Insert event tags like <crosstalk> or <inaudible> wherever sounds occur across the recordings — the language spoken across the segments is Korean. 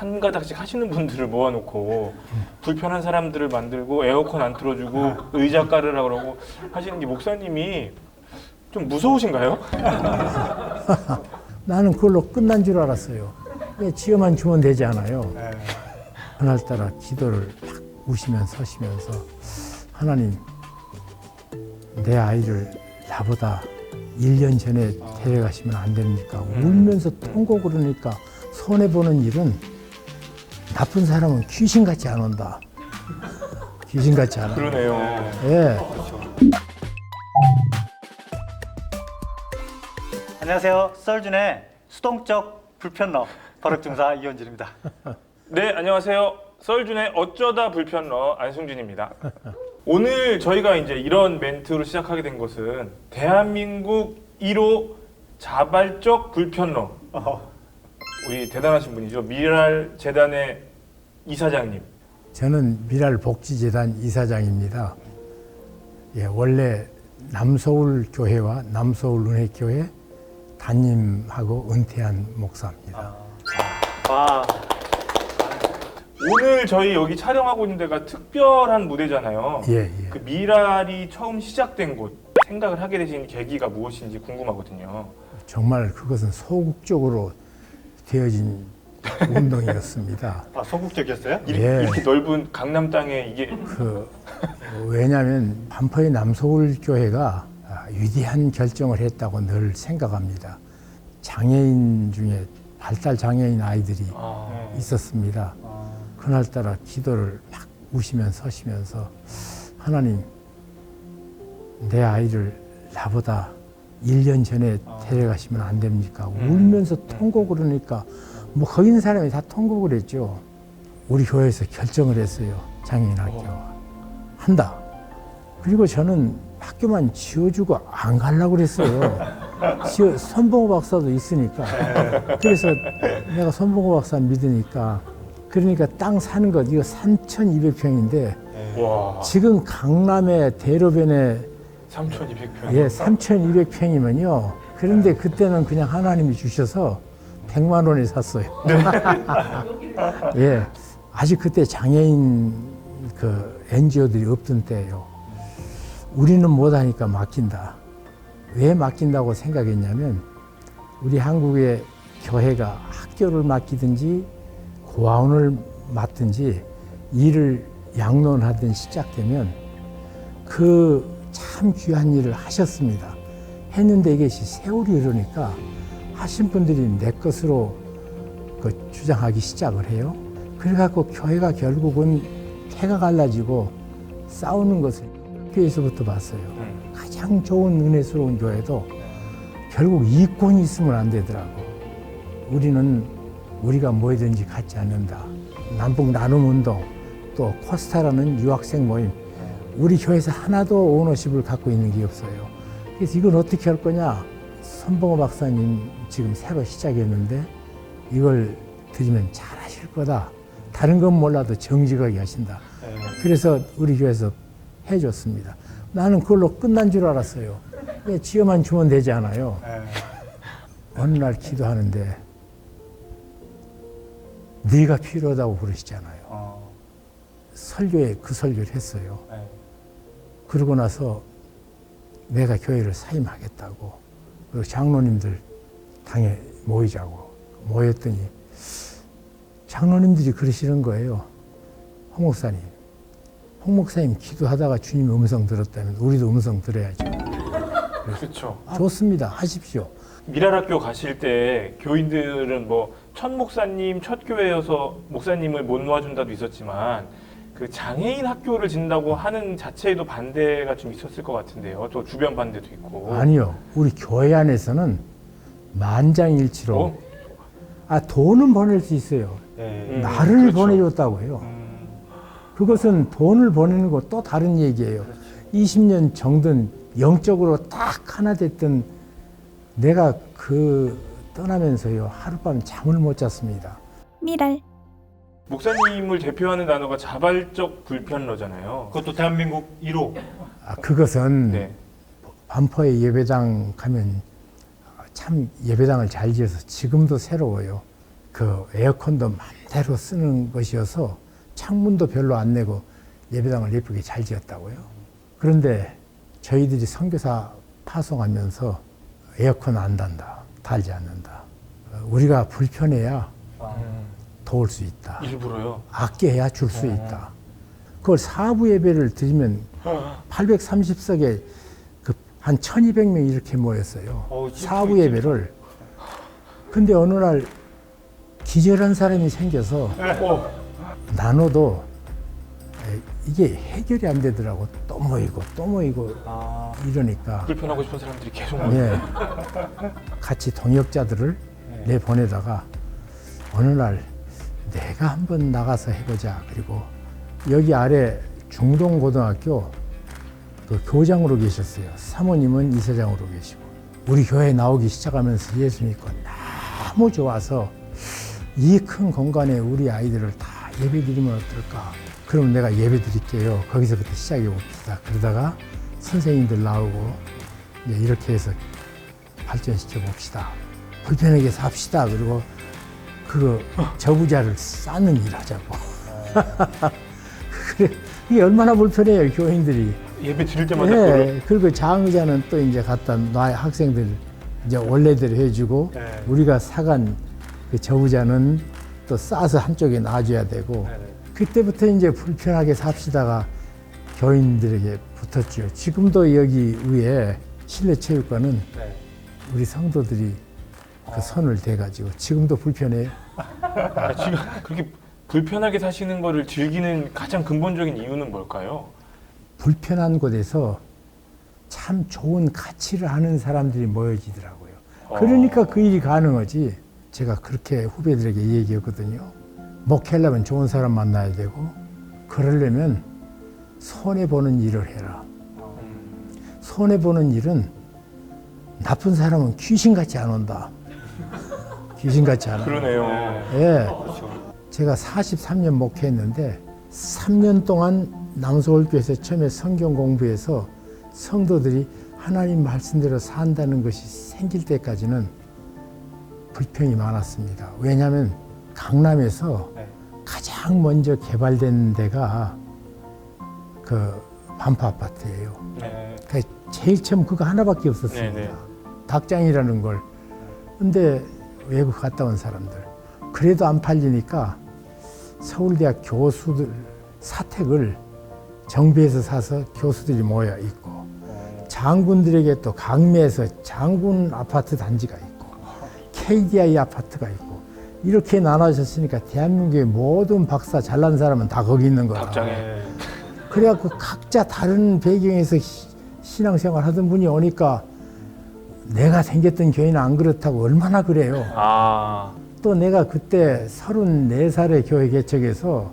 한 가닥씩 하시는 분들을 모아놓고 불편한 사람들을 만들고 에어컨 안 틀어주고 의자 깔으라 그러고 하시는 게 목사님이 좀 무서우신가요? <laughs> 나는 그걸로 끝난 줄 알았어요. 왜 지어만 주면 되지 않아요. 네. 그날따라 기도를 탁 우시면서 서시면서 하나님 내 아이를 나보다 1년 전에 데려가시면 안 됩니까? 울면서 통곡 그러니까 손해보는 일은 나쁜 사람은 귀신같이 안 온다. 귀신같이 안 온다. 그러네요. 예. 안녕하세요. 썰준의 수동적 불편러 버럭중사 이현진입니다. <laughs> 네, 안녕하세요. 썰준의 어쩌다 불편러 안승준입니다. 오늘 저희가 이제 이런 멘트로 시작하게 된 것은 대한민국 1호 자발적 불편러 어, 우리 대단하신 분이죠. 미랄 재단의 이사장님. 저는 미랄 복지재단 이사장입니다. 예, 원래 남서울 교회와 남서울 은혜 교회 담임하고 은퇴한 목사입니다. 와, 오늘 저희 여기 촬영하고 있는 데가 특별한 무대잖아요. 예, 예. 그 미랄이 처음 시작된 곳 생각을 하게 되신 계기가 무엇인지 궁금하거든요. 정말 그것은 소극적으로 되어진 운동이었습니다. <laughs> 아, 소극적이었어요? 이렇게, 예. 이렇게 넓은 강남 땅에 이게 그 왜냐하면 반포의 남서울 교회가 아, 위대한 결정을 했다고 늘 생각합니다. 장애인 중에 발달 장애인 아이들이 아, 있었습니다. 어, 그날따라 기도를 막 우시면서 서시면서 하나님 내 아이를 나보다 1년 전에 데려가시면 안 됩니까? 울면서 통곡 그러니까 뭐 있는 사람이 다 통곡을 했죠. 우리 교회에서 결정을 했어요. 장애인 학교 한다. 그리고 저는 학교만 지어주고 안 가려고 그랬어요. <laughs> 지어, 손봉호 박사도 있으니까. 그래서 내가 손봉호 박사 믿으니까 그러니까 땅 사는 것 이거 3,200평인데 와, 지금 강남의 대로변에 3,200평. 예, 3,200평이면요. 그런데 그때는 그냥 하나님이 주셔서 100만 원에 샀어요. <laughs> 예. 아직 그때 장애인 그 NGO들이 없던 때예요. 우리는 못하니까 맡긴다. 왜 맡긴다고 생각했냐면 우리 한국의 교회가 학교를 맡기든지 고아원을 맡든지 일을 양론하든 시작되면 그 참 귀한 일을 하셨습니다. 했는데 이것이 세월이 흐르니까 하신 분들이 내 것으로 그 주장하기 시작을 해요. 그래갖고 교회가 결국은 해가 갈라지고 싸우는 것을 교회에서부터 봤어요. 음. 가장 좋은 은혜스러운 교회도 결국 이권이 있으면 안 되더라고. 우리는 우리가 뭐든지 갖지 않는다. 남북 나눔 운동, 또 코스타라는 유학생 모임. 우리 교회에서 하나도 오너십을 갖고 있는 게 없어요. 그래서 이건 어떻게 할 거냐? 선봉호 박사님 지금 새로 시작했는데 이걸 드리면 잘 하실 거다. 다른 건 몰라도 정직하게 하신다. 네. 그래서 우리 교회에서 해줬습니다. 나는 그걸로 끝난 줄 알았어요. 왜 지어만 주면 되지 않아요. 네. 어느 날 기도하는데 네가 필요하다고 그러시잖아요. 어, 설교에 그 설교를 했어요. 네. 그러고 나서 내가 교회를 사임하겠다고 그리고 장로님들 당에 모이자고 모였더니 장로님들이 그러시는 거예요. 홍 목사님, 홍 목사님 기도하다가 주님 음성 들었다면 우리도 음성 들어야죠. 그렇죠. 좋습니다. 하십시오. 미랄학교 가실 때 교인들은 뭐 첫 목사님 첫 교회여서 목사님을 못 놓아준다도 있었지만 그 장애인 학교를 진다고 하는 자체에도 반대가 좀 있었을 것 같은데요. 또 주변 반대도 있고. 아니요. 우리 교회 안에서는 만장일치로 어? 아 돈은 보낼 수 있어요. 네. 음, 나를 그렇죠. 보내줬다고 해요. 음, 그것은 돈을 보내는 거또 다른 얘기예요. 20년 정든 영적으로 딱 하나 됐던 내가 그 떠나면서요 하룻밤 잠을 못 잤습니다. 미랄 목사님을 대표하는 단어가 자발적 불편러잖아요. 그것도 대한민국 1호. 아, 그것은 네. 반포의 예배당 가면 참 예배당을 잘 지어서 지금도 새로워요. 그 에어컨도 맘대로 쓰는 것이어서 창문도 별로 안 내고 예배당을 예쁘게 잘 지었다고요. 그런데 저희들이 선교사 파송하면서 에어컨 안 단다, 달지 않는다. 어, 우리가 불편해야 음, 도울 수 있다. 일부러요. 아껴야 줄 수 있다. 그걸 사부 예배를 드리면 830석에 그한 1200명 이렇게 모였어요. 어우, 진짜 사부 예배를. 근데 어느 날 기절한 사람이 생겨서 어, 나눠도 에, 이게 해결이 안 되더라고. 또 모이고 또 모이고 아, 이러니까 불편하고 싶은 사람들이 계속 모여. 예. 같이 동역자들을 내 보내다가 어느 날 내가 한번 나가서 해보자. 그리고 여기 아래 중동고등학교 그 교장으로 계셨어요. 사모님은 이사장으로 계시고 우리 교회 나오기 시작하면서 예수 믿고 너무 좋아서 이 큰 공간에 우리 아이들을 다 예배 드리면 어떨까? 그럼 내가 예배 드릴게요. 거기서부터 시작해 봅시다. 그러다가 선생님들 나오고 이제 이렇게 해서 발전시켜 봅시다. 불편하게 삽시다. 그리고 그 저부자를 쌓는 일 하자고. <laughs> 그래, 이게 얼마나 불편해요, 교인들이. 예배 드릴 때마다 그걸 예, 그리고 장의자는 또 이제 갖다 놔 학생들 이제 원래대로 해주고 네. 우리가 사간 그 저부자는 또 싸서 한쪽에 놔줘야 되고 네 네. 그때부터 이제 불편하게 삽시다가 교인들에게 붙었죠. 지금도 여기 위에 실내 체육관은 네. 우리 성도들이 그 손을 대가지고 지금도 불편해요. 아, 지금 그렇게 불편하게 사시는 거를 즐기는 가장 근본적인 이유는 뭘까요? 불편한 곳에서 참 좋은 가치를 하는 사람들이 모여지더라고요. 그러니까 그 일이 가능하지. 제가 그렇게 후배들에게 얘기했거든요. 목회하려면 좋은 사람 만나야 되고, 그러려면 손해보는 일을 해라. 음, 손해보는 일은 나쁜 사람은 귀신같이 안 온다. 귀신같이 안 온다. 그러네요. 예. 제가 43년 목회했는데 3년 동안 남서울교에서 처음에 성경 공부해서 성도들이 하나님 말씀대로 산다는 것이 생길 때까지는 불평이 많았습니다. 왜냐하면 강남에서 네. 가장 먼저 개발된 데가 그 반파 아파트예요. 네. 그 제일 처음 그거 하나밖에 없었습니다. 네 네. 닭장이라는 걸. 근데 외국 갔다 온 사람들. 그래도 안 팔리니까 서울대학 교수들 사택을 정비해서 사서 교수들이 모여 있고 장군들에게 또 강매에서 장군 아파트 단지가 있고 KDI 아파트가 있고 이렇게 나눠졌으니까 대한민국의 모든 박사 잘난 사람은 다 거기 있는 거야. 닭장에. 네. 그래갖고 각자 다른 배경에서 시- 신앙생활 하던 분이 오니까 내가 생겼던 교회는 안 그렇다고 얼마나 그래요. 아, 또 내가 그때 34살에 교회 개척해서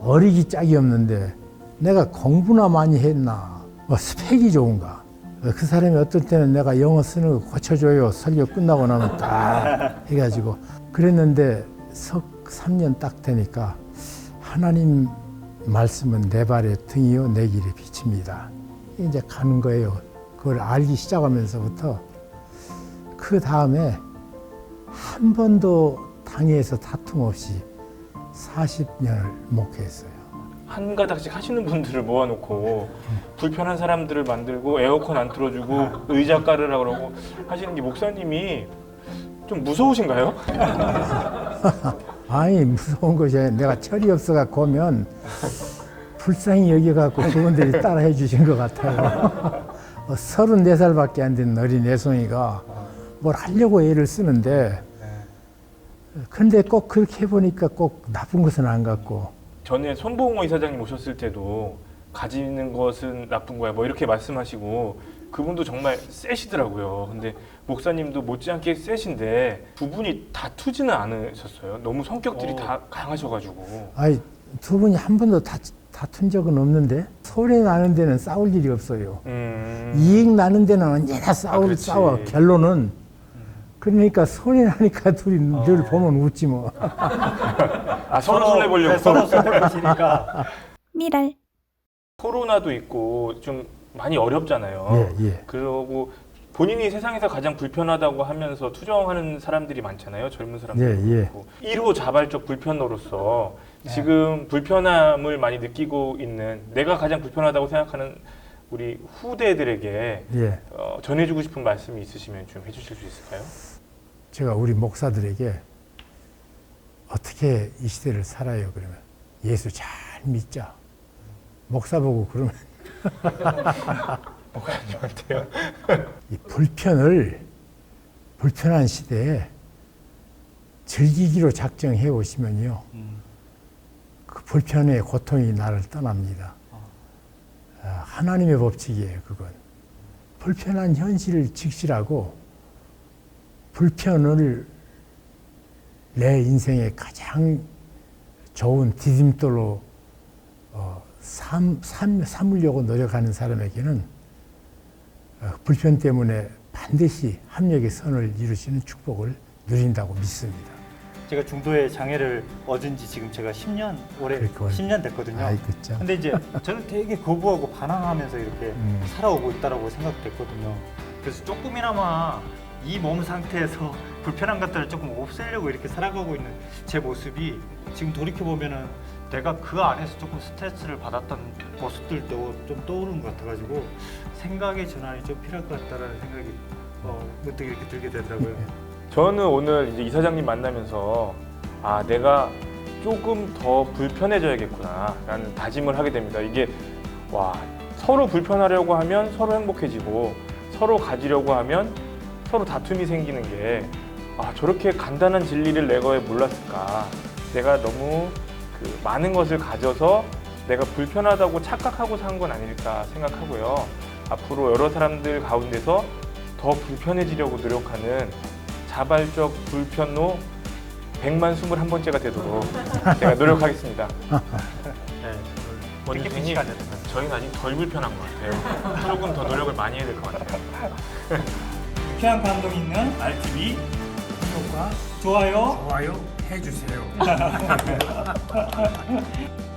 어리기 짝이 없는데 내가 공부나 많이 했나? 뭐 스펙이 좋은가? 그 사람이 어떨 때는 내가 영어 쓰는 거 고쳐줘요. 설교 끝나고 나면 딱 <laughs> 해가지고. 그랬는데 석 3년 딱 되니까 하나님 말씀은 내 발의 등이요 내 길의 빛입니다. 이제 가는 거예요 그걸 알기 시작하면서부터 그 다음에 한 번도 당에서 다툼 없이 40년을 목회했어요. 한 가닥씩 하시는 분들을 모아놓고 불편한 사람들을 만들고 에어컨 안 틀어주고 의자 깔으라 그러고 하시는 게 목사님이 좀 무서우신가요? <laughs> 아니 무서운 것이 아니라 내가 철이 없어갖고 오면 불쌍히 여겨갖고 그분들이 따라해 주신 것 같아요. <laughs> 어, 34살밖에 안 된 어린 애송이가 뭘 하려고 애를 쓰는데 근데 꼭 그렇게 해보니까 꼭 나쁜 것은 안 같고 전에 손봉호 이사장님 오셨을 때도 가지는 것은 나쁜 거야 뭐 이렇게 말씀하시고 그분도 정말 세시더라고요. 근데 목사님도 못지않게 세신데 두 분이 다투지는 않으셨어요. 너무 성격들이 어. 다 강하셔가지고. 아니 두 분이 한 번도 다, 다툰 적은 없는데 소리 나는 데는 싸울 일이 없어요. 음. 이익 나는 데는 언제나 싸우, 그렇지. 싸워 결론은 그러니까 손해 나니까 둘이 늘 보면 웃지 뭐. <laughs> 아 서로 손해 보려고. 네, 서로 손해 보시니까 미랄 코로나도 있고 좀 많이 어렵잖아요. 예, 예. 그러고 본인이 세상에서 가장 불편하다고 하면서 투정하는 사람들이 많잖아요. 젊은 사람들. 예, 예. 1호 자발적 불편으로서 네. 지금 불편함을 많이 느끼고 있는 내가 가장 불편하다고 생각하는 우리 후대들에게 예. 어, 전해주고 싶은 말씀이 있으시면 좀 해주실 수 있을까요? 제가 우리 목사들에게 어떻게 이 시대를 살아요 그러면 예수 잘 믿자. 목사 보고 그러면 <laughs> 목사님한테요. <laughs> 이 불편을 불편한 시대에 즐기기로 작정해 오시면요. 음. 그 불편의 고통이 나를 떠납니다. 아, 하나님의 법칙이에요, 그건. 불편한 현실을 직시하고 불편을 내 인생의 가장 좋은 디딤돌로 어, 삼, 삼, 삼으려고 노력하는 사람에게는 어, 불편 때문에 반드시 합력의 선을 이루시는 축복을 누린다고 믿습니다. 제가 중도의 장애를 얻은 지 지금 제가 10년 올해 그렇게 올- 10년 됐거든요. 아이, 그죠. 근데 이제 저는 되게 거부하고 반항하면서 이렇게 음. 살아오고 있다라고 생각됐거든요. 그래서 조금이나마 이 몸 상태에서 <laughs> 불편한 것들을 조금 없애려고 이렇게 살아가고 있는 제 모습이 지금 돌이켜 보면은 내가 그 안에서 조금 스트레스를 받았던 모습들도 좀 떠오르는 것 같아가지고 생각의 전환이 좀 필요할 것 같다라는 생각이 어, 문득 이렇게 들게 되더라고요. 저는 오늘 이제 이사장님 만나면서 아 내가 조금 더 불편해져야겠구나라는 다짐을 하게 됩니다. 이게 와 서로 불편하려고 하면 서로 행복해지고 서로 가지려고 하면 서로 다툼이 생기는 게 아, 저렇게 간단한 진리를 내가 왜 몰랐을까? 내가 너무 그 많은 것을 가져서 내가 불편하다고 착각하고 산 건 아닐까 생각하고요. 앞으로 여러 사람들 가운데서 더 불편해지려고 노력하는 자발적 불편로 100만 21번째가 되도록 제가 노력하겠습니다. 네, 것 같아요. 저희는 아직 덜 불편한 것 같아요. 조금 더 노력을 많이 해야 될 것 같아요. <laughs> 유쾌한 감동 있는 RTV 구독과 좋아요 좋아요 해주세요. <laughs>